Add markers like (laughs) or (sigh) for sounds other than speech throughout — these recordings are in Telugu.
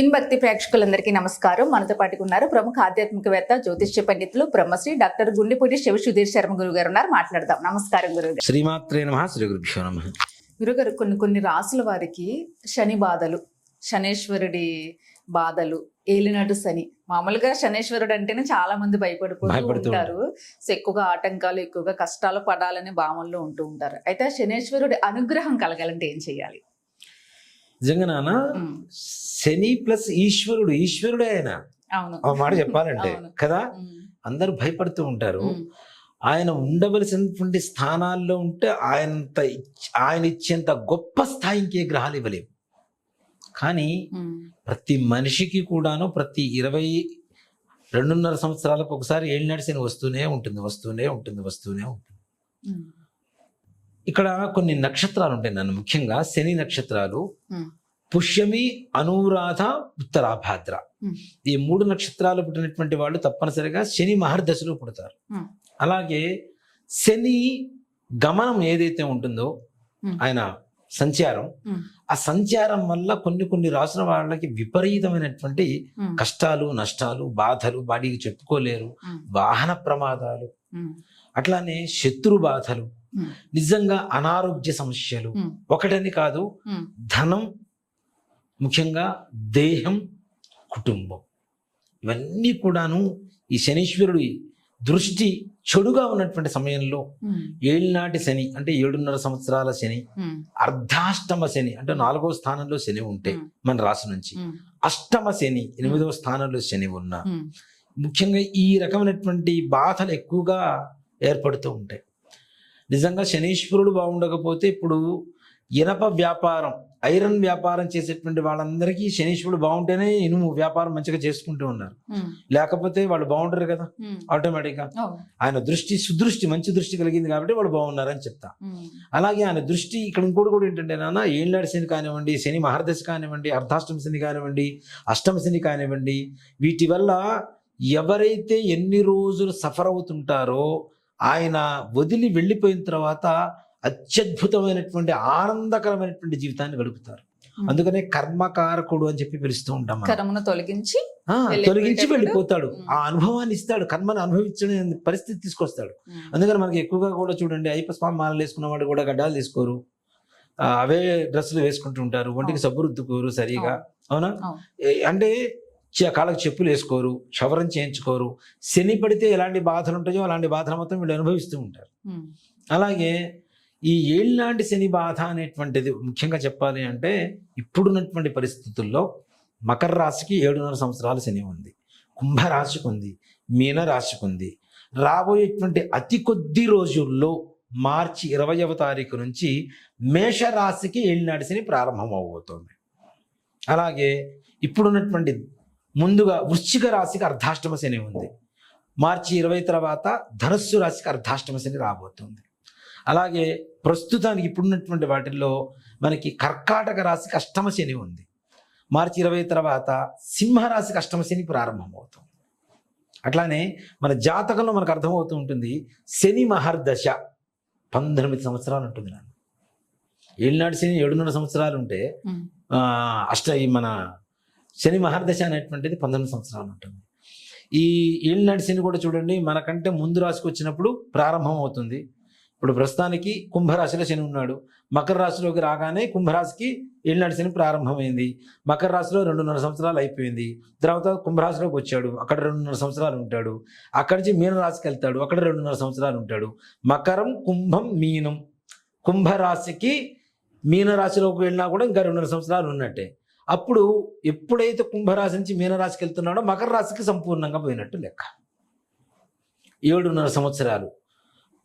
ఇన్ భక్తి ప్రేక్షకులందరికీ నమస్కారం. మనతో పాటుగా ఉన్నారు ప్రముఖ ఆధ్యాత్మికవేత్త జ్యోతిష్య పండితులు బ్రహ్మశ్రీ డాక్టర్ గుండెపూడి శివ సుధీర్ శర్మ గురువు గారు ఉన్నారు మాట్లాడదాం. నమస్కారం గురువు గారు శ్రీమాత్రే నమ శ్రీ గురుభ్యో నమ. గురుగారు కొన్ని కొన్ని రాసుల వారికి శని బాధలు శనేశ్వరుడి బాధలు ఏలినాడు శని. మామూలుగా శనేశ్వరుడు అంటేనే చాలా మంది భయపడిపోతూ ఉంటారు. సో ఎక్కువగా ఆటంకాలు ఎక్కువగా కష్టాలు పడాలనే భావనలో ఉంటూ ఉంటారు. అయితే శనేశ్వరుడి అనుగ్రహం కలగాలంటే ఏం చేయాలి? నిజంగా నాన్న శని ప్లస్ ఈశ్వరుడు ఈశ్వరుడే ఆయన. మాట చెప్పాలంటే. కదా? అందరూ భయపడుతూ ఉంటారు. ఆయన ఉండవలసినటువంటి స్థానాల్లో ఉంటే ఆయనంత ఆయన ఇచ్చేంత గొప్ప స్థాయి ఇంకే గ్రహాలు ఇవ్వలేవు. కానీ ప్రతి మనిషికి కూడాను ప్రతి ఇరవై రెండున్నర సంవత్సరాలకు ఒకసారి ఏళ్ళనాడు శని వస్తూనే ఉంటుంది వస్తూనే ఉంటుంది వస్తూనే ఉంటుంది. ఇక్కడ కొన్ని నక్షత్రాలు ఉంటాయి నన్ను ముఖ్యంగా శని నక్షత్రాలు పుష్యమి అనురాధ ఉత్తరాభాద్ర. ఈ మూడు నక్షత్రాలు పుట్టినటువంటి వాళ్ళు తప్పనిసరిగా శని మహర్దశలో పుడతారు. అలాగే శని గమనం ఏదైతే ఉంటుందో. ఆయన సంచారం. ఆ సంచారం వల్ల కొన్ని కొన్ని రాసిన వాళ్ళకి విపరీతమైనటువంటి కష్టాలు నష్టాలు బాధలు వాడికి చెప్పుకోలేరు వాహన ప్రమాదాలు అట్లానే శత్రు బాధలు నిజంగా అనారోగ్య సమస్యలు. ఒకటని కాదు ధనం ముఖ్యంగా దేహం కుటుంబం. ఇవన్నీ కూడాను ఈ శనీశ్వరుడి దృష్టి చెడుగా ఉన్నటువంటి సమయంలో ఏళ్ళనాటి శని అంటే ఏడున్నర సంవత్సరాల శని అర్ధాష్టమ శని అంటే నాలుగవ స్థానంలో శని ఉంటే మన రాశి నుంచి అష్టమ శని ఎనిమిదవ స్థానంలో శని ఉన్న ముఖ్యంగా ఈ రకమైనటువంటి బాధలు ఎక్కువగా ఏర్పడుతూ ఉంటాయి. నిజంగా శనీశ్వరుడు బాగుండకపోతే ఇప్పుడు ఇనప వ్యాపారం ఐరన్ వ్యాపారం చేసేటువంటి వాళ్ళందరికీ శనీశ్వరుడు బాగుంటేనే ఇనుము వ్యాపారం మంచిగా చేసుకుంటూ ఉన్నారు. లేకపోతే వాళ్ళు బాగుంటారు కదా? ఆటోమేటిక్గా ఆయన దృష్టి సుదృష్టి మంచి దృష్టి కలిగింది కాబట్టి వాళ్ళు బాగున్నారని చెప్తా. అలాగే ఆయన దృష్టి ఇక్కడ ఇంకోటి కూడా ఏంటంటే నాన్న ఏళ్ళనాడు శని కానివ్వండి శని మహర్దశ కానివ్వండి అర్ధాష్టమ శని కానివ్వండి అష్టమ శని కానివ్వండి వీటి వల్ల ఎవరైతే ఎన్ని రోజులు సఫర్ అవుతుంటారో ఆయన వదిలి వెళ్ళిపోయిన తర్వాత అత్యద్భుతమైనటువంటి ఆనందకరమైనటువంటి జీవితాన్ని గడుపుతారు. అందుకనే కర్మకారకుడు అని చెప్పి పిలుస్తూ ఉంటాం మనం. కరమును తొలగించి తొలగించి వెళ్ళిపోతాడు. ఆ అనుభవాన్ని ఇస్తాడు. కర్మను అనుభవించే పరిస్థితి తీసుకొస్తాడు. అందుకని మనకి ఎక్కువగా కూడా చూడండి అయ్యప్ప స్వామి మాలలు వేసుకున్న వాళ్ళు కూడా గడ్డాలు తీసుకోరు. అవే డ్రెస్సులు వేసుకుంటూ ఉంటారు. ఒంటికి సబ్బు రుద్దుకోరు సరిగా. అవునా. అంటే కాళ్ళకి చెప్పులు వేసుకోరు క్షవరం చేయించుకోరు. శని పడితే ఎలాంటి బాధలు ఉంటాయో అలాంటి బాధలు మొత్తం వీళ్ళు అనుభవిస్తూ ఉంటారు. అలాగే ఈ ఏళ్ళనాటి శని బాధ అనేటువంటిది ముఖ్యంగా చెప్పాలి అంటే ఇప్పుడున్నటువంటి పరిస్థితుల్లో మకర రాశికి ఏడున్నర సంవత్సరాల శని ఉంది. కుంభరాశికి ఉంది మీన రాశికి ఉంది. రాబోయేటువంటి అతి కొద్ది రోజుల్లో మార్చి ఇరవయవ తారీఖు నుంచి మేషరాశికి ఏళ్ళనాటి శని ప్రారంభం అవబోతోంది. అలాగే ఇప్పుడున్నటువంటి ముందుగా వృశ్చిక రాశికి అర్ధాష్టమ శని ఉంది. మార్చి ఇరవై తర్వాత ధనస్సు రాశికి అర్ధాష్టమ శని రాబోతుంది. అలాగే ప్రస్తుతానికి ఇప్పుడున్నటువంటి వాటిల్లో మనకి కర్కాటక రాశికి అష్టమ శని ఉంది. మార్చి ఇరవై తర్వాత సింహరాశికి అష్టమ శని ప్రారంభమవుతుంది. అట్లానే మన జాతకంలో మనకు అర్థమవుతూ ఉంటుంది శని మహర్దశ పంతొమ్మిది సంవత్సరాలు ఉంటుంది నన్ను. ఏళ్ళనాడు శని ఏడున్నర సంవత్సరాలు ఉంటే అష్ట మన శని మహర్దశ అనేటువంటిది పంతొమ్మిది సంవత్సరాలు ఉంటుంది. ఈ ఏళ్ళనాటి శని కూడా చూడండి మనకంటే ముందు రాశికి వచ్చినప్పుడు ప్రారంభం అవుతుంది. ఇప్పుడు ప్రస్తుతానికి కుంభరాశిలో శని ఉన్నాడు. మకర రాశిలోకి రాగానే కుంభరాశికి ఏళ్ళనాటి శని ప్రారంభమైంది. మకర రాశిలో రెండున్నర సంవత్సరాలు అయిపోయింది. తర్వాత కుంభరాశిలోకి వచ్చాడు. అక్కడ రెండున్నర సంవత్సరాలు ఉంటాడు. అక్కడి నుంచి మీన రాశికి వెళ్తాడు. అక్కడ రెండున్నర సంవత్సరాలు ఉంటాడు. మకరం కుంభం మీనం. కుంభరాశికి మీనరాశిలోకి వెళ్ళినా కూడా ఇంకా రెండున్నర సంవత్సరాలు ఉన్నట్టే. అప్పుడు ఎప్పుడైతే కుంభరాశి నుంచి మీనరాశికి వెళ్తున్నాడో మకర రాశికి సంపూర్ణంగా పోయినట్టు లెక్క. ఏడున్నర సంవత్సరాలు.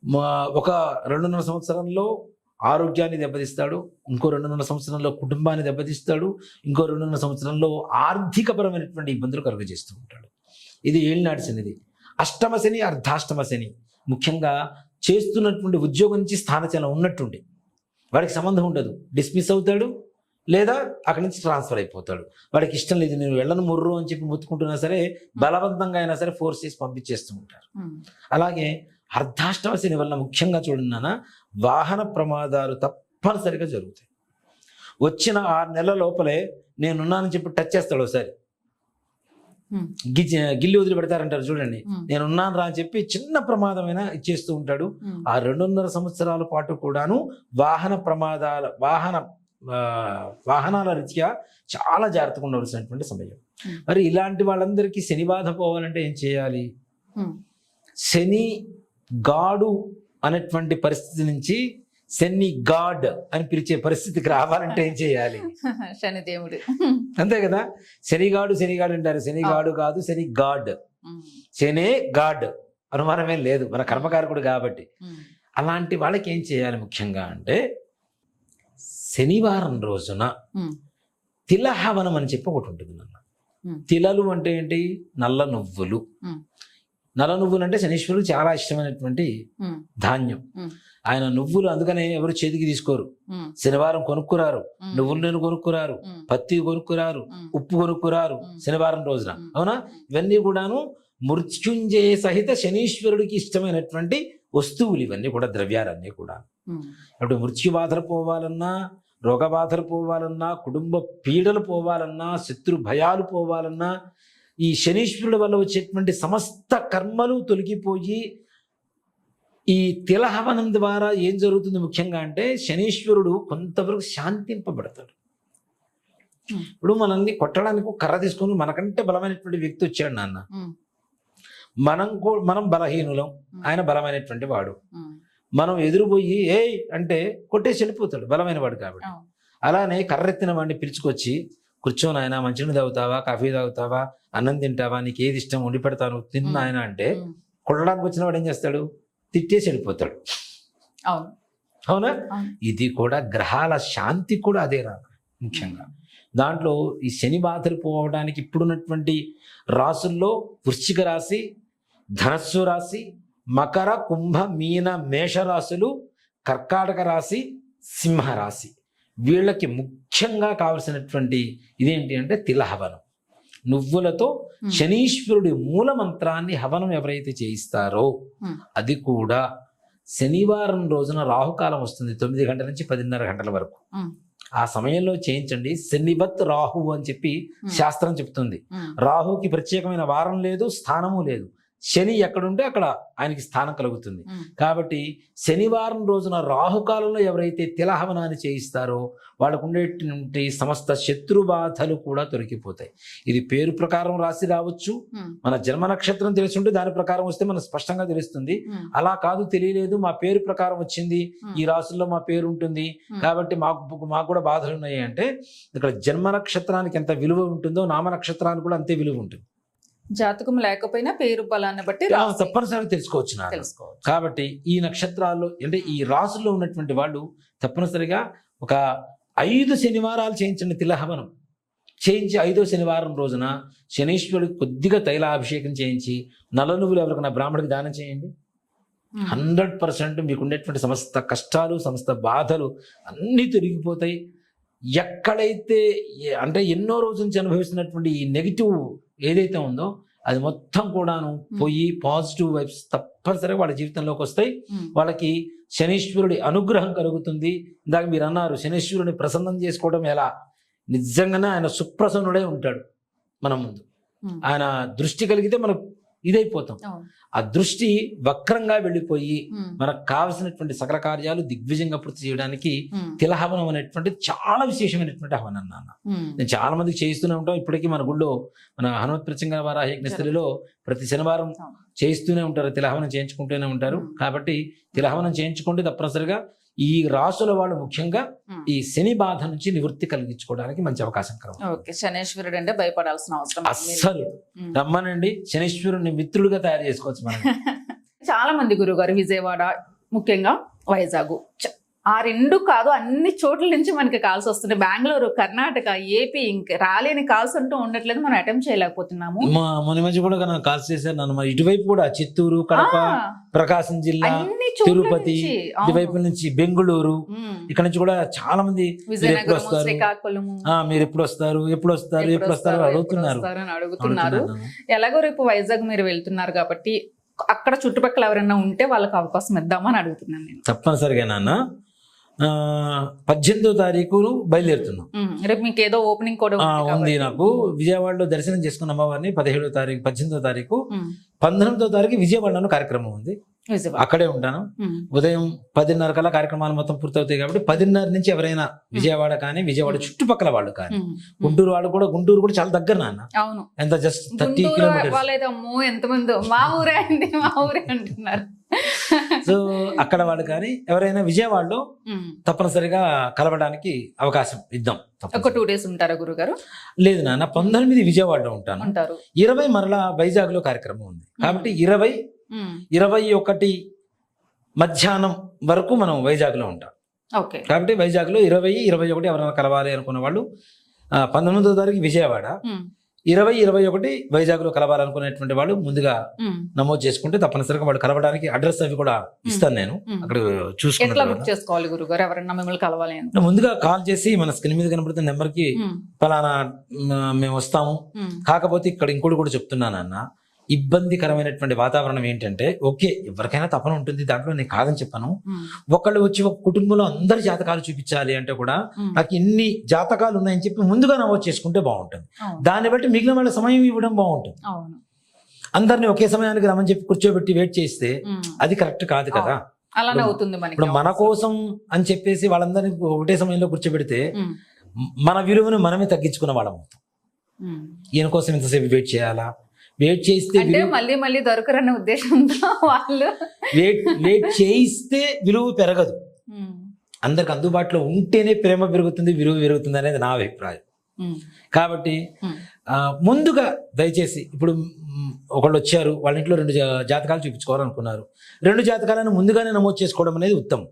మా ఒక రెండున్నర సంవత్సరంలో ఆరోగ్యాన్ని దెబ్బతీస్తాడు ఇంకో రెండున్నర సంవత్సరంలో కుటుంబాన్ని దెబ్బతీస్తాడు ఇంకో రెండున్నర సంవత్సరంలో ఆర్థికపరమైనటువంటి ఇబ్బందులు కలుగజేస్తూ ఉంటాడు. ఇది ఏళ్ళనాటి శనిది అష్టమ శని అర్ధాష్టమ శని. ముఖ్యంగా చేస్తున్నటువంటి ఉద్యోగం నుంచి స్థానచలం ఉన్నట్టుండి. వాడికి సంబంధం ఉండదు. డిస్మిస్ అవుతాడు లేదా అక్కడి నుంచి ట్రాన్స్ఫర్ అయిపోతాడు. వాడికి ఇష్టం లేదు నేను వెళ్ళను ముర్రు అని చెప్పి ముత్తుకుంటున్నా సరే బలవంతంగా అయినా సరే ఫోర్స్ చేసి పంపించేస్తూ ఉంటారు. అలాగే అర్ధాష్టమ శని వల్ల ముఖ్యంగా చూడండి నాన్న వాహన ప్రమాదాలు తప్పనిసరిగా జరుగుతాయి. వచ్చిన ఆరు నెలల లోపలే నేనున్నానని చెప్పి టచ్ చేస్తాడు ఒకసారి. గిజ్జి గిల్లి వదిలి పెడతారంటారు చూడండి. ఉమ్, నేనున్నాను రా అని చెప్పి చిన్న ప్రమాదమైనా ఇచ్చేస్తూ ఉంటాడు. ఆ రెండున్నర సంవత్సరాల పాటు కూడాను వాహన ప్రమాదాల వాహన వాహనాల రీత్యా చాలా జాగ్రత్తగా ఉండవలసినటువంటి సమయం. Hmm. మరి ఇలాంటి వాళ్ళందరికీ శని బాధ పోవాలంటే ఏం చేయాలి? ఉమ్, శని గాడు అనేటువంటి పరిస్థితి నుంచి శని గాడ్ అని పిలిచే పరిస్థితికి రావాలంటే ఏం చేయాలి? (laughs) శనిదేవుడు అంతే కదా? శనిగాడు శనిగాడు అంటారు. శనిగాడు కాదు శని గాడ్. ఉమ్, శనే గాడ్. అనుమానమేం లేదు. మన కర్మకారకుడు కాబట్టి. అలాంటి వాళ్ళకి ఏం చేయాలి ముఖ్యంగా అంటే శనివారం రోజున తిలహవనం అని చెప్పి ఒకటి ఉంటుంది నాన్న. తిలలు అంటే ఏంటి? నల్ల నువ్వులు. నల్ల నువ్వులు అంటే శనీశ్వరుడు చాలా ఇష్టమైనటువంటి ధాన్యం. ఆయన నువ్వులు అందుకనే ఎవరు చేతికి తీసుకోరు. శనివారం కొనుక్కురారు. నువ్వుల నూనె కొనుక్కురారు. పత్తి కొనుక్కురారు. ఉప్పు కొనుక్కురారు. శనివారం రోజున. అవునా? ఇవన్నీ కూడాను మృత్యుంజయ సహిత శనీశ్వరుడికి ఇష్టమైనటువంటి వస్తువులు ఇవన్నీ కూడా ద్రవ్యాలన్నీ కూడా. ఇప్పుడు మృత్యుబాధలు పోవాలన్నా రోగబాధలు పోవాలన్నా కుటుంబ పీడలు పోవాలన్నా శత్రు భయాలు పోవాలన్నా ఈ శనీశ్వరుడు వల్ల వచ్చేటువంటి సమస్త కర్మలు తొలగిపోయి ఈ తిలహవనం ద్వారా ఏం జరుగుతుంది ముఖ్యంగా అంటే శనీశ్వరుడు కొంతవరకు శాంతింపబడతాడు. ఇప్పుడు మనల్ని కొట్టడానికి కర్ర తీసుకొని మనకంటే బలమైనటువంటి వ్యక్తి వచ్చాడు నాన్న. మనం మనం బలహీనులం. ఆయన బలమైనటువంటి వాడు. మనం ఎదురుపోయి ఏయ్! అంటే కొట్టేసి వెళ్ళిపోతాడు. బలమైన వాడు కాబట్టి. అలానే కర్రెత్తిన వాడిని పిలుచుకొచ్చి కూర్చోని ఆయన మంచినీళ్ళు తాగుతావా? కాఫీ తాగుతావా? అన్నం తింటావా? నీకు ఏది ఇష్టం? వండి పెడతాను. తిన్న ఆయన అంటే కొట్టడానికి వచ్చిన వాడు ఏం చేస్తాడు? తిట్టేసి వెళ్ళిపోతాడు. అవును. అవునా? అవును. ఇది కూడా గ్రహాల శాంతి కూడా అదే రా ముఖ్యంగా. దాంట్లో ఈ శని బాధలు పోవడానికి ఇప్పుడున్నటువంటి రాసుల్లో వృశ్చిక రాశి ధనస్సు రాశి మకర కుంభ మీన మేష రాశులు కర్కాటక రాశి సింహ రాశి. వీళ్ళకి ముఖ్యంగా కావలసినటువంటి ఇదేంటి అంటే తిలహవనం. నువ్వులతో శనీశ్వరుడి మూల మంత్రాన్ని హవనం ఎవరైతే చేయిస్తారో అది కూడా శనివారం రోజున రాహుకాలం వస్తుంది తొమ్మిది గంటల నుంచి పదిన్నర గంటల వరకు. ఆ సమయంలో చేయించండి శనివత్ రాహు అని చెప్పి శాస్త్రం చెప్తుంది. రాహుకి ప్రత్యేకమైన వారం లేదు స్థానము లేదు. శని ఎక్కడుంటే అక్కడ ఆయనకి స్థానం కలుగుతుంది. కాబట్టి శనివారం రోజున రాహుకాలంలో ఎవరైతే తిలహవనాన్ని చేయిస్తారో వాళ్ళకు ఉండేటువంటి సమస్త శత్రు బాధలు కూడా తొలగిపోతాయి. ఇది పేరు ప్రకారం రాసి రావచ్చు. మన జన్మ నక్షత్రం తెలిసి ఉంటే దాని ప్రకారం వస్తే మనకు స్పష్టంగా తెలుస్తుంది. అలా కాదు తెలియలేదు మా పేరు ప్రకారం వచ్చింది. ఈ రాసుల్లో మా పేరు ఉంటుంది. కాబట్టి మాకు మాకు కూడా బాధలు ఉన్నాయి అంటే ఇక్కడ జన్మ నక్షత్రానికి ఎంత విలువ ఉంటుందో నామ నక్షత్రానికి కూడా అంతే విలువ ఉంటుంది. జాతకం లేకపోయినా పేరు బలాన్ని బట్టి తప్పనిసరిగా తెలుసుకోవచ్చు కాబట్టి ఈ నక్షత్రాల్లో అంటే ఈ రాసుల్లో ఉన్నటువంటి వాళ్ళు తప్పనిసరిగా ఒక ఐదు శనివారాలు చేయించండి తిలహవనం. చేయించి ఐదో శనివారం రోజున శనీశ్వరుడికి కొద్దిగా తైలాభిషేకం చేయించి నల్ల నువ్వులు ఎవరికైనా బ్రాహ్మడికి దానం చేయండి. హండ్రెడ్ పర్సెంట్ మీకు ఉండేటువంటి సమస్త కష్టాలు సమస్త బాధలు అన్నీ తొలగిపోతాయి. ఎక్కడైతే అంటే ఎన్నో రోజుల నుంచి అనుభవిస్తున్నటువంటి ఈ నెగిటివ్ ఏదైతే ఉందో అది మొత్తం కూడాను పోయి పాజిటివ్ వైబ్స్ తప్పనిసరిగా వాళ్ళ జీవితంలోకి వస్తాయి. వాళ్ళకి శనీశ్వరుడి అనుగ్రహం కలుగుతుంది. ఇందాక మీరు అన్నారు శనీశ్వరుని ప్రసన్నం చేసుకోవడం ఎలా? నిజంగానే ఆయన సుప్రసన్నుడై ఉంటాడు మన ముందు. ఆయన దృష్టి కలిగితే మనం ఇదైపోతాం. ఆ దృష్టి వక్రంగా వెళ్ళిపోయి మనకు కావలసినటువంటి సకల కార్యాలు దిగ్విజయంగా పూర్తి చేయడానికి తిలహవనం అనేటువంటిది చాలా విశేషమైనటువంటి హవనం నాన్న. నేను చాలా మందికి చేయిస్తూనే ఉంటాం. ఇప్పటికీ మన గుళ్ళో మన హనుమత్ ప్రత్యంగ వార యజ్ఞస్థలిలో ప్రతి శనివారం. చేయిస్తూనే ఉంటారు. తిలహవనం చేయించుకుంటూనే ఉంటారు. కాబట్టి తిలహవనం చేయించుకుంటే తప్పనిసరిగా ఈ రాసుల వాళ్ళు ముఖ్యంగా ఉమ్. ఈ శని బాధ నుంచి నివృత్తి కలిగించుకోవడానికి మంచి అవకాశం ఓకే శనేశ్వరుడు అంటే భయపడాల్సిన అవసరం. అస్సలు ఉమ్. రమ్మనండి శనీశ్వరుని మిత్రుడిగా తయారు చేసుకోవచ్చు మనం (laughs) చాలా మంది గురుగారు విజయవాడ ముఖ్యంగా వైజాగ్ ఆ రెండు కాదు అన్ని చోట్ల నుంచి మనకి కాల్స్ వస్తున్నాయి. బెంగళూరు కర్ణాటక ఏపీ ఇంక రాలేని కాల్స్ అంటూ ఉండట్లేదు. మనం అటెంప్ట్ చేయలేకపోతున్నాము. మొన్న మధ్య కూడా కాల్స్ చేశారు నన్ను. ఇటువైపు కూడా చిత్తూరు కడప ప్రకాశం జిల్లా తిరుపతి. ఇటువైపు నుంచి బెంగుళూరు. ఇక్కడ నుంచి కూడా చాలా మంది విజయనగరం వస్తారు? మీరు ఎప్పుడు వస్తారు ఎప్పుడు వస్తారు ఎప్పుడు ఎప్పుడు వస్తారు అడుగుతున్నారు. ఎప్పుడు అడుగుతున్నారు. ఎలాగో రేపు వైజాగ్ మీరు వెళ్తున్నారు కాబట్టి అక్కడ చుట్టుపక్కల ఎవరైనా ఉంటే వాళ్ళకి అవకాశం ఇద్దామని అడుగుతున్నాను నేను. తప్పనిసరిగా నాన్న. పద్దెనిమిదో తారీఖు బయలుదేరుతున్నాం. రేపు మీకు ఏదో ఓపెనింగ్ కూడా ఉంది. నాకు. విజయవాడలో దర్శనం చేసుకున్న అమ్మవారిని పదిహేడో తారీఖు పద్దెనిమిదో తారీఖు. పంతొమ్మిదో తారీఖు విజయవాడలో కార్యక్రమం ఉంది. అక్కడే ఉంటాను. ఉదయం పదిన్నర కల్లా కార్యక్రమాలు మొత్తం పూర్తవుతాయి కాబట్టి పదిన్నర నుంచి ఎవరైనా విజయవాడ కానీ విజయవాడ చుట్టుపక్కల వాళ్ళు కానీ. గుంటూరు వాళ్ళు కూడా గుంటూరు కూడా చాలా దగ్గర నాన్న. అవును. ఎంత జస్ట్ థర్టీ కిలోమీటర్స్ అమ్మో ఎంతమంది మా ఊరే అండి మా ఊరే అంటున్నారు. సో అక్కడ వాళ్ళు కానీ ఎవరైనా విజయవాడలో. తప్పనిసరిగా కలవడానికి అవకాశం ఇద్దాం ఒక. టూ డేస్ ఉంటారా గురుగారు లేదు నాన్న పంతొమ్మిది విజయవాడలో ఉంటాను ఇరవై మరలా వైజాగ్లో కార్యక్రమం ఉంది కాబట్టి ఇరవై. ఇరవై ఒకటి మధ్యాహ్నం వరకు మనం వైజాగ్లో ఉంటాం కాబట్టి వైజాగ్లో ఇరవై ఇరవై ఒకటి ఎవరైనా కలవాలి అనుకున్న వాళ్ళు పంతొమ్మిదో తారీఖు విజయవాడ. ఇరవై ఇరవై ఒకటి వైజాగ్లో కలవాలనుకునేటువంటి వాళ్ళు ముందుగా. నమోదు చేసుకుంటే తప్పనిసరిగా వాళ్ళు కలవడానికి అడ్రస్ అవి కూడా ఇస్తాను నేను. అక్కడ అని ముందుగా కాల్ చేసి మన స్క్రీన్ మీద కనబడుతున్న నెంబర్కి. ఫలానా మేము వస్తాము. కాకపోతే ఇక్కడ ఇంకోటి కూడా చెప్తున్నాను అన్న ఇబ్బందికరమైనటువంటి వాతావరణం ఏంటంటే ఓకే ఎవరికైనా తపన ఉంటుంది దాంట్లో నేను కాదని చెప్పాను. ఒకళ్ళు వచ్చి ఒక కుటుంబంలో అందరి జాతకాలు చూపించాలి అంటే కూడా. నాకు ఇన్ని జాతకాలు ఉన్నాయని చెప్పి ముందుగా నమోదు చేసుకుంటే బాగుంటుంది. దాన్ని బట్టి మిగిలిన వాళ్ళ సమయం ఇవ్వడం బాగుంటుంది అందరిని ఒకే సమయానికి రమ్మని చెప్పి కూర్చోబెట్టి వెయిట్ చేస్తే. అది కరెక్ట్ కాదు కదా అలానే అవుతుంది ఇప్పుడు మన కోసం అని చెప్పేసి వాళ్ళందరినీ ఒకటే సమయంలో కూర్చోబెడితే. మన విలువను మనమే తగ్గించుకున్న వాళ్ళం అవుతాం. ఈయన కోసం ఇంతసేపు వెయిట్ చేయాలా వెయిట్ చేస్తే అంటే మళ్ళీ మళ్ళీ దొరకరన్న ఉద్దేశంతో వాళ్ళు వెయిట్ వెయిట్ చేయిస్తే విలువ పెరగదు. అందరికి అందుబాటులో ఉంటేనే ప్రేమ పెరుగుతుంది విలువ పెరుగుతుంది అనేది నా అభిప్రాయం. కాబట్టి ముందుగా దయచేసి ఇప్పుడు ఒకళ్ళు వచ్చారు వాళ్ళ ఇంట్లో రెండు జాతకాలు చూపించుకోవాలనుకున్నారు రెండు జాతకాలను ముందుగానే నమోదు చేసుకోవడం అనేది ఉత్తమం.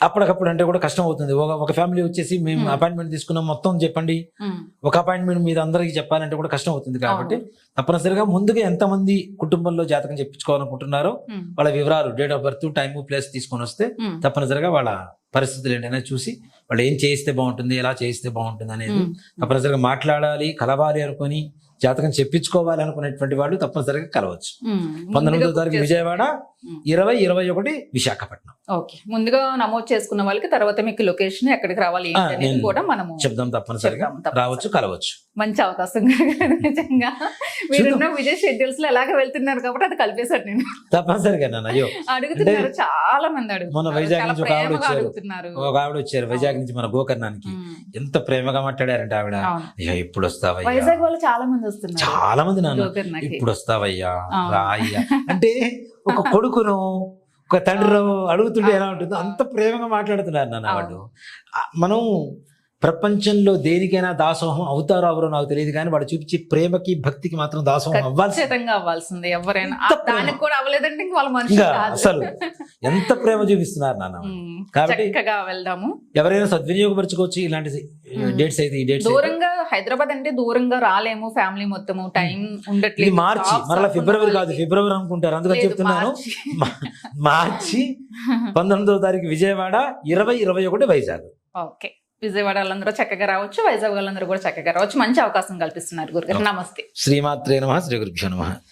అప్పటికప్పుడు అంటే కూడా కష్టం అవుతుంది ఒక ఫ్యామిలీ వచ్చేసి మేము Hmm. అపాయింట్మెంట్ తీసుకున్నాం మొత్తం చెప్పండి ఉమ్. ఒక అపాయింట్మెంట్ మీద అందరికి చెప్పాలంటే కూడా కష్టం అవుతుంది కాబట్టి. తప్పనిసరిగా ముందుగా ఎంతమంది కుటుంబంలో జాతకం చెప్పించుకోవాలనుకుంటున్నారో ఉమ్. వాళ్ళ వివరాలు date of birth time place తీసుకొని వస్తే. తప్పనిసరిగా వాళ్ళ పరిస్థితులు ఏంటనే చూసి వాళ్ళు ఏం చేయిస్తే బాగుంటుంది ఎలా చేయిస్తే బాగుంటుంది అనేది. తప్పనిసరిగా మాట్లాడాలి కలవాలి అనుకొని జాతకం చెప్పించుకోవాలి అనుకునేటువంటి వాళ్ళు తప్పనిసరిగా కలవచ్చు. పంతొమ్మిదో తారీఖు విజయవాడ. ఇరవై ఇరవై ఒకటి విశాఖపట్నం. ఓకే. ముందుగా నమోదు చేసుకున్న వాళ్ళకి తర్వాత మీకు లొకేషన్ ఎక్కడికి రావాలి అనేది కూడా మనము చెప్దాం తప్పనిసరిగా. రావచ్చు కలవచ్చు. మంచి అవకాశం నిజంగా. మీరున్న విజయ్ షెడ్యూల్స్లో ఎలాగ వెళ్తున్నారు కాబట్టి అది కలిపేశాడు నేను. తప్పనిసరిగా నాన్న అయ్యో. అడుగుతున్నారు చాలా మంది అడుగుతున్నారు వైజాగ్ నుంచి ఒక ఆవిడ వచ్చారు. ఒక ఆవిడ వచ్చారు వైజాగ్ నుంచి మన గోకర్ణానికి. ఎంత ప్రేమగా మాట్లాడారంటే ఆవిడ. అయ్యా ఇప్పుడు వస్తావయ్యా వైజాగ్ వాళ్ళు చాలా మంది వస్తున్నారు. చాలా మంది నాన్న. ఇప్పుడు వస్తావయ్యా ఆ. రా అయ్యా అంటే ఒక కొడుకును ఒక తండ్రి అడుగుతుంటే ఎలా ఉంటుందో అంత ప్రేమగా మాట్లాడుతున్నారు నాన్న వాళ్ళు. మనం ప్రపంచంలో దేనికైనా దాసోహం అవుతారో అవరో నాకు తెలియదు కానీ వాడు చూపించే ప్రేమకి భక్తికి మాత్రం దాసోహం అవ్వాల్సిందే. ఎవరైనా. దానికి కూడా అవ్వలేదంటే వాళ్ళ. అసలు ఎంత ప్రేమ చూపిస్తున్నారు నాన్న. కాబట్టి- వెళ్దాము. ఎవరైనా సద్వినియోగపరచుకోవచ్చు ఇలాంటి డేట్స్ అయితే ఈ డేట్స్ దూరంగా హైదరాబాద్ అంటే దూరంగా రాలేము ఫ్యామిలీ మొత్తము టైం ఉండట్లేదు. మార్చి మరలా ఫిబ్రవరి కాదు. ఫిబ్రవరి అనుకుంటారు. అందుకని చెప్తున్నాను. మార్చి (laughs) పంతొమ్మిదవ తారీఖు విజయవాడ ఇరవై ఇరవై ఒకటి వైజాగ్. ఓకే. విజయవాడ వాళ్ళందరూ చక్కగా రావచ్చు వైజాగ్ వాళ్ళందరూ కూడా చక్కగా రావచ్చు. మంచి అవకాశం కల్పిస్తున్నారు గురుగారు. నమస్తే. శ్రీమాత్రే నమ శ్రీ గురుభ్యో నమ.